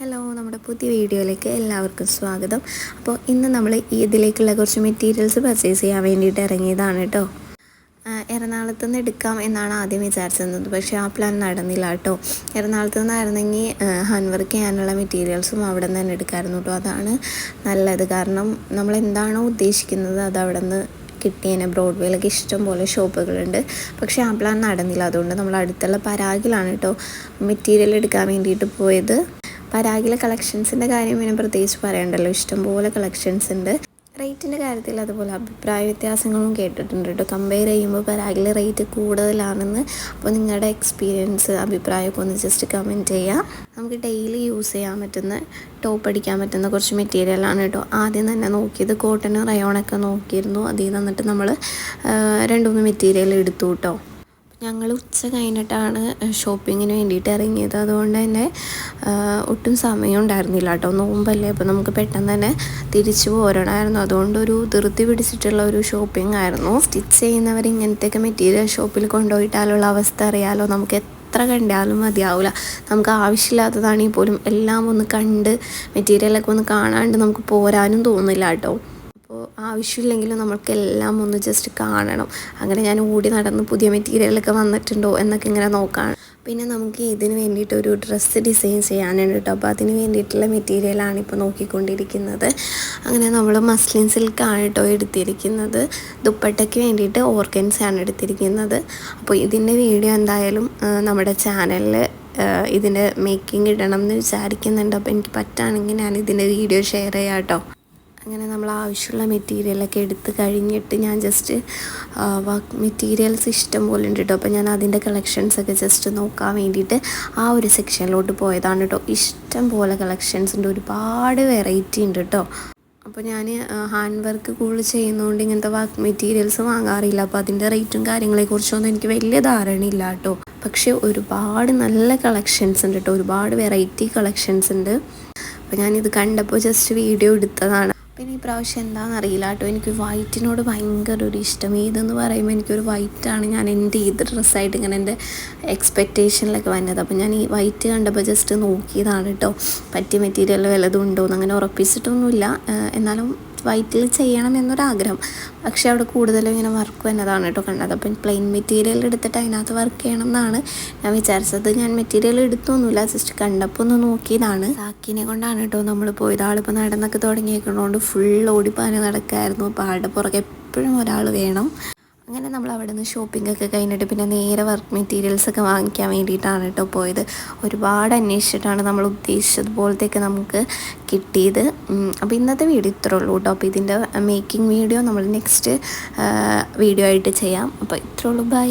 Hello നമ്മുടെ പുതിയ വീഡിയോയിലേക്ക് എല്ലാവർക്കും സ്വാഗതം. അപ്പോൾ ഇന്ന് നമ്മൾ ഇതിലേക്കുള്ള കുറച്ച് മെറ്റീരിയൽസ് പർച്ചേസ് ചെയ്യാൻ വേണ്ടിയിട്ട് ഇറങ്ങിയതാണ് കേട്ടോ. എറണാകുളത്ത് നിന്ന് എടുക്കാം എന്നാണ് ആദ്യം വിചാരിച്ചിരുന്നത്. പക്ഷേ ആ പ്ലാൻ നടന്നില്ല കേട്ടോ. എറണാകുളത്ത് നിന്നായിരുന്നെങ്കിൽ ഹാൻഡ് വർക്ക് ചെയ്യാനുള്ള മെറ്റീരിയൽസും അവിടെ നിന്ന് തന്നെ എടുക്കാമായിരുന്നു കേട്ടോ. അതാണ് നല്ലത്. കാരണം നമ്മൾ എന്താണോ ഉദ്ദേശിക്കുന്നത് അത് അവിടെ നിന്ന് കിട്ടിയേനെ ബ്രോഡ്വേയിലൊക്കെ ഇഷ്ടം പോലെ ഷോപ്പുകളുണ്ട്. പക്ഷേ ആ പ്ലാൻ നടന്നില്ല. അതുകൊണ്ട് നമ്മൾ അടുത്തുള്ള പരാഗിലാണ് കേട്ടോ മെറ്റീരിയൽ എടുക്കാൻ വേണ്ടിയിട്ട് പോയത്. പരാഗിലെ കളക്ഷൻസിന്റെ കാര്യം പിന്നെ പ്രത്യേകിച്ച് പറയണ്ടല്ലോ. ഇഷ്ടംപോലെ കളക്ഷൻസ് ഉണ്ട്. റേറ്റിന്റെ കാര്യത്തിൽ അതുപോലെ അഭിപ്രായ വ്യത്യാസങ്ങളും കേട്ടിട്ടുണ്ട് കേട്ടോ. കമ്പയർ ചെയ്യുമ്പോൾ പരാഗിലെ റേറ്റ് കൂടുതലാണെന്ന് അപ്പോൾ നിങ്ങളുടെ എക്സ്പീരിയൻസ് അഭിപ്രായമൊക്കെ ഒന്ന് ജസ്റ്റ് കമന്റ് ചെയ്യാം നമുക്ക് ഡെയിലി യൂസ് ചെയ്യാൻ പറ്റുന്ന ടോപ്പ് അടിക്കാൻ പറ്റുന്ന കുറച്ച് മെറ്റീരിയലാണ് കേട്ടോ. ആദ്യം തന്നെ നോക്കിയത് കോട്ടനും റയോണൊക്കെ നോക്കിയിരുന്നു. അതിൽ നിന്നിട്ട് നമ്മൾ രണ്ട് മൂന്ന് മെറ്റീരിയൽ എടുത്തു കേട്ടോ. ഞങ്ങൾ ഉച്ച കഴിഞ്ഞിട്ടാണ് ഷോപ്പിങ്ങിന് വേണ്ടിയിട്ട് ഇറങ്ങിയത്. അതുകൊണ്ട് തന്നെ ഒട്ടും സമയം ഉണ്ടായിരുന്നില്ല കേട്ടോ. നോമ്പല്ലേ അപ്പോൾ നമുക്ക് പെട്ടെന്ന് തന്നെ തിരിച്ചു പോരണമായിരുന്നു. അതുകൊണ്ട് ഒരു ധൃതി പിടിച്ചിട്ടുള്ള ഒരു ഷോപ്പിംഗ് ആയിരുന്നു. സ്റ്റിച്ച് ചെയ്യുന്നവർ ഇങ്ങനത്തെയൊക്കെ മെറ്റീരിയൽ ഷോപ്പിൽ കൊണ്ടുപോയിട്ടാലുള്ള അവസ്ഥ അറിയാലോ? നമുക്ക് എത്ര കണ്ടാലും മതിയാവില്ല നമുക്ക് ആവശ്യമില്ലാത്തതാണെങ്കിൽ പോലും എല്ലാം ഒന്ന് കണ്ട് മെറ്റീരിയലൊക്കെ ഒന്ന് കാണാണ്ട് നമുക്ക് പോരാനും തോന്നില്ല കേട്ടോ. ആവശ്യമില്ലെങ്കിലും നമ്മൾക്കെല്ലാം ഒന്ന് ജസ്റ്റ് കാണണം. അങ്ങനെ ഞാൻ ഓടി നടന്ന് പുതിയ മെറ്റീരിയലൊക്കെ വന്നിട്ടുണ്ടോ എന്നൊക്കെ ഇങ്ങനെ നോക്കാം പിന്നെ നമുക്ക് ഇതിന് വേണ്ടിയിട്ട് ഒരു ഡ്രസ്സ് ഡിസൈൻ ചെയ്യാനുണ്ട് കേട്ടോ. അപ്പോൾ അതിന് വേണ്ടിയിട്ടുള്ള മെറ്റീരിയലാണ് ഇപ്പോൾ നോക്കിക്കൊണ്ടിരിക്കുന്നത്. അങ്ങനെ നമ്മൾ മസ്ലിൻ സിൽക്കാണ് കേട്ടോ എടുത്തിരിക്കുന്നത്. ദുപ്പട്ടയ്ക്ക് വേണ്ടിയിട്ട് ഓർഗൻസാണ് എടുത്തിരിക്കുന്നത്. അപ്പോൾ ഇതിന്റെ വീഡിയോ എന്തായാലും നമ്മുടെ ചാനലിൽ ഇതിന്റെ മേക്കിംഗ് ഇടണം എന്ന് വിചാരിക്കുന്നുണ്ട്. അപ്പോൾ എനിക്ക് പറ്റുകയാണെങ്കിൽ ഞാൻ ഇതിന്റെ വീഡിയോ ഷെയർ ചെയ്യാം കേട്ടോ. അങ്ങനെ നമ്മൾ ആവശ്യമുള്ള മെറ്റീരിയലൊക്കെ എടുത്ത് കഴിഞ്ഞിട്ട് ഞാൻ ജസ്റ്റ് വർക്ക് മെറ്റീരിയൽസ് ഇഷ്ടം പോലെ ഉണ്ട് കേട്ടോ അപ്പോൾ ഞാൻ അതിന്റെ കളക്ഷൻസൊക്കെ ജസ്റ്റ് നോക്കാൻ വേണ്ടിയിട്ട് ആ ഒരു സെക്ഷനിലോട്ട് പോയതാണ് കേട്ടോ ഇഷ്ടം പോലെ കളക്ഷൻസ് ഉണ്ട്. ഒരുപാട് വെറൈറ്റി ഉണ്ട് കേട്ടോ അപ്പോൾ ഞാൻ ഹാൻഡ് വർക്ക് കൂടുതൽ ചെയ്യുന്നതുകൊണ്ട് ഇങ്ങനത്തെ വർക്ക് മെറ്റീരിയൽസ് വാങ്ങാറില്ല. അപ്പോൾ അതിന്റെ റേറ്റും കാര്യങ്ങളെക്കുറിച്ചൊന്നും എനിക്ക് വലിയ ധാരണയില്ല കേട്ടോ പക്ഷേ ഒരുപാട് നല്ല കളക്ഷൻസ് ഉണ്ട് കേട്ടോ ഒരുപാട് വെറൈറ്റി കളക്ഷൻസ് ഉണ്ട്. അപ്പോൾ ഞാനിത് കണ്ടപ്പോൾ ജസ്റ്റ് വീഡിയോ എടുത്തതാണ്. പിന്നെ ഈ പ്രാവശ്യം എന്താണെന്ന് അറിയില്ല കേട്ടോ. എനിക്ക് വൈറ്റിനോട് ഭയങ്കര ഒരു ഇഷ്ടം. ഏതെന്ന് പറയുമ്പോൾ എനിക്കൊരു വൈറ്റാണ് ഞാൻ എന്റെ ഏത് ഡ്രസ്സായിട്ട് ഇങ്ങനെ എന്റെ എക്സ്പെക്റ്റേഷനിലൊക്കെ വന്നത്. അപ്പോൾ ഞാൻ ഈ വൈറ്റ് കണ്ടപ്പോൾ ജസ്റ്റ് നോക്കിയതാണ് കേട്ടോ. പറ്റിയ മെറ്റീരിയൽ വല്ലതും ഉണ്ടോ എന്ന് അങ്ങനെ ഉറപ്പിച്ചിട്ടൊന്നുമില്ല. എന്നാലും വൈറ്റിൽ ചെയ്യണം എന്നൊരാഗ്രഹം. പക്ഷേ അവിടെ കൂടുതലും ഇങ്ങനെ വർക്ക് വന്നതാണ് കേട്ടോ കണ്ടത്. അപ്പം പ്ലെയിൻ മെറ്റീരിയൽ എടുത്തിട്ട് അതിനകത്ത് വർക്ക് ചെയ്യണം എന്നാണ് ഞാൻ വിചാരിച്ചത്. ഞാൻ മെറ്റീരിയൽ എടുത്തൊന്നുമില്ല ജസ്റ്റ് കണ്ടപ്പോൾ ഒന്ന് നോക്കിയതാണ്. സാക്കിനെ കൊണ്ടാണ് കേട്ടോ നമ്മൾ പോയത്. ആളിപ്പോൾ നടന്നൊക്കെ തുടങ്ങിയേക്കുന്നതുകൊണ്ട് ഫുൾ ഓടിപ്പാന് നടക്കായിരുന്നു. അപ്പോൾ ആളുടെ പുറകെ എപ്പോഴും ഒരാൾ വേണം. അങ്ങനെ നമ്മൾ അവിടെ നിന്ന് ഷോപ്പിംഗ് ഒക്കെ കഴിഞ്ഞിട്ട് പിന്നെ നേരെ വർക്ക് മെറ്റീരിയൽസ് ഒക്കെ വാങ്ങിക്കാൻ വേണ്ടിയിട്ടാണ് കേട്ടോ പോയത്. ഒരുപാട് അന്വേഷിച്ചിട്ടാണ് നമ്മൾ ഉദ്ദേശിച്ചതുപോലത്തെയൊക്കെ നമുക്ക് കിട്ടിയത്. അപ്പോൾ ഇന്നത്തെ വീഡിയോ ഇത്രേ ഉള്ളൂ കേട്ടോ. അപ്പോൾ ഇതിന്റെ മേക്കിംഗ് വീഡിയോ നമ്മൾ നെക്സ്റ്റ് വീഡിയോ ആയിട്ട് ചെയ്യാം. അപ്പോൾ ഇത്രേ ഉള്ളൂ. ബൈ